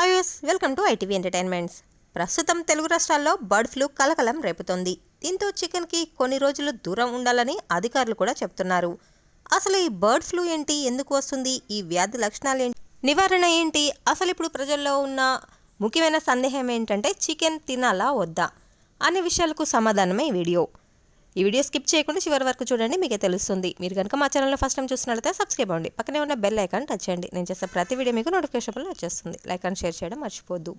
హాయస్ welcome to ITV entertainments ప్రస్తుతం తెలుగు రాష్ట్రాల్లో bird flu కలకలం రేపుతోంది. దీంతో చికెన్కి కొన్ని రోజులు దూరం ఉండాలని అధికారులు కూడా చెప్తున్నారు. అసలు ఈ బర్డ్ ఫ్లూ ఏంటి? ఎందుకు వస్తుంది? ఈ వ్యాధి లక్షణాలు ఏంటి? నివారణ ఏంటి? అసలు ఇప్పుడు ప్రజల్లో ఉన్న ముఖ్యమైన సందేహం ఏంటంటే చికెన్ తినాలా వద్దా? అనే విషయాలకు సమాధానమే వీడియో. ఈ వీడియో స్కిప్ చేయకుండా చివరి వరకు చూడండి మీకే తెలుస్తుంది. మీరు కనుక మా ఛానల్లో ఫస్ట్ టైం చూసినట్లయితే సబ్స్క్రైబ్ అవ్వండి. పక్కనే ఉన్న బెల్ ఐకాన్ టచ్ చేయండి. నేను చేసే ప్రతి వీడియో మీకు నోటిఫికేషన్లో వచ్చేస్తుంది. లైక్ అండ్ షేర్ చేయడం మర్చిపోద్దు.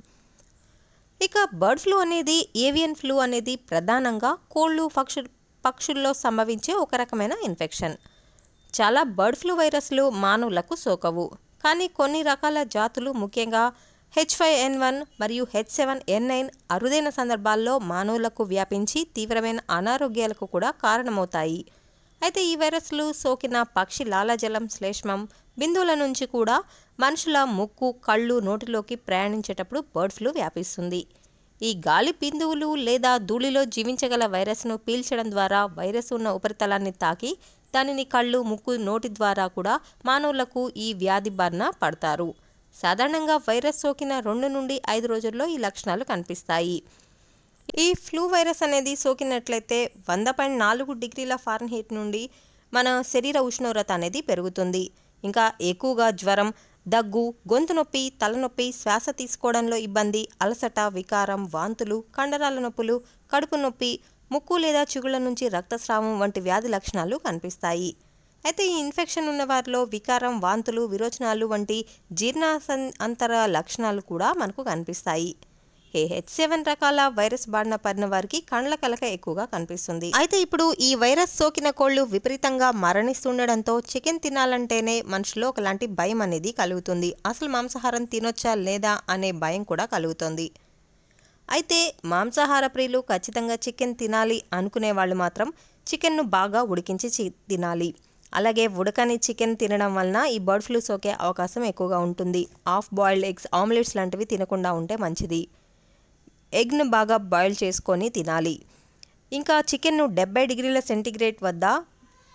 ఇక బర్డ్ ఫ్లూ అనేది ఏవియన్ ఫ్లూ అనేది ప్రధానంగా కోళ్ళు పక్షు పక్షుల్లో సంభవించే ఒక రకమైన ఇన్ఫెక్షన్. చాలా బర్డ్ ఫ్లూ వైరస్లు మానవులకు సోకవు. కానీ కొన్ని రకాల జాతులు ముఖ్యంగా హెచ్ ఫైవ్ ఎన్ వన్ మరియు హెచ్ సెవెన్ ఎన్ నైన్ అరుదైన సందర్భాల్లో మానవులకు వ్యాపించి తీవ్రమైన అనారోగ్యాలకు కూడా కారణమవుతాయి. అయితే ఈ వైరస్లు సోకిన పక్షి లాలాజలం శ్లేష్మం బిందువుల నుంచి కూడా మనుషుల ముక్కు కళ్ళు నోటిలోకి ప్రయాణించేటప్పుడు బర్డ్ ఫ్లూ వ్యాపిస్తుంది. ఈ గాలి బిందువులు లేదా ధూళిలో జీవించగల వైరస్ను పీల్చడం ద్వారా వైరస్ ఉన్న ఉపరితలాన్ని తాకి దానిని కళ్ళు ముక్కు నోటి ద్వారా కూడా మానవులకు ఈ వ్యాధి బారిన పడతారు. సాధారణంగా వైరస్ సోకిన రెండు నుండి ఐదు రోజుల్లో ఈ లక్షణాలు కనిపిస్తాయి. ఈ ఫ్లూ వైరస్ అనేది సోకినట్లయితే వంద పాయింట్ నాలుగు డిగ్రీల ఫారెన్హీట్ నుండి మన శరీర ఉష్ణోగ్రత అనేది పెరుగుతుంది. ఇంకా ఎక్కువగా జ్వరం దగ్గు గొంతు నొప్పి తలనొప్పి శ్వాస తీసుకోవడంలో ఇబ్బంది అలసట వికారం వాంతులు కండరాల నొప్పులు కడుపు నొప్పి ముక్కు లేదా చిగుళ్ళ నుంచి రక్తస్రావం వంటి వ్యాధి లక్షణాలు కనిపిస్తాయి. అయితే ఈ ఇన్ఫెక్షన్ ఉన్న వారిలో వికారం వాంతులు విరోచనాలు వంటి జీర్ణాసం అంతర లక్షణాలు కూడా మనకు కనిపిస్తాయి. ఏ హెచ్ సెవెన్ రకాల వైరస్ బారిన పడిన వారికి కండ్ల కలక ఎక్కువగా కనిపిస్తుంది. అయితే ఇప్పుడు ఈ వైరస్ సోకిన కోళ్ళు విపరీతంగా మరణిస్తుండడంతో చికెన్ తినాలంటేనే మనుషులో ఒకలాంటి భయం అనేది కలుగుతుంది. అసలు మాంసాహారం తినొచ్చా లేదా అనే భయం కూడా కలుగుతుంది. అయితే మాంసాహార ప్రియులు ఖచ్చితంగా చికెన్ తినాలి అనుకునే వాళ్ళు మాత్రం చికెన్ను బాగా ఉడికించి చి- తినాలి. అలాగే ఉడకని చికెన్ తినడం వలన ఈ బర్డ్ ఫ్లూ సోకే అవకాశం ఎక్కువగా ఉంటుంది. హాఫ్ బాయిల్డ్ ఎగ్స్ ఆమ్లెట్స్ లాంటివి తినకుండా ఉంటే మంచిది. ఎగ్ను బాగా బాయిల్ చేసుకొని తినాలి. ఇంకా చికెన్ను డెబ్బై డిగ్రీల సెంటిగ్రేడ్ వద్ద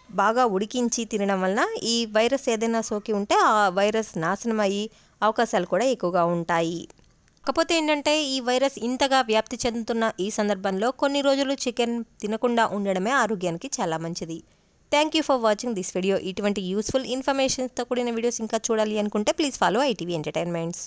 బాగా ఉడికించి తినడం వలన ఈ వైరస్ ఏదైనా సోకి ఉంటే ఆ వైరస్ నాశనం అయ్యి అవకాశాలు కూడా ఎక్కువగా ఉంటాయి. కాకపోతే ఏంటంటే ఈ వైరస్ ఇంతగా వ్యాప్తి చెందుతున్న ఈ సందర్భంలో కొన్ని రోజులు చికెన్ తినకుండా ఉండడమే ఆరోగ్యానికి చాలా మంచిది. Thank you for watching this video ఇటువంటి యూస్ఫుల్ ఇన్ఫర్మేషన్స్తో కూడిన వీడియోస్ ఇంకా చూడాలి అనుకుంటే ప్లీజ్ ఫాలో ఐటీవీ ఎంటర్టైన్మెంట్స్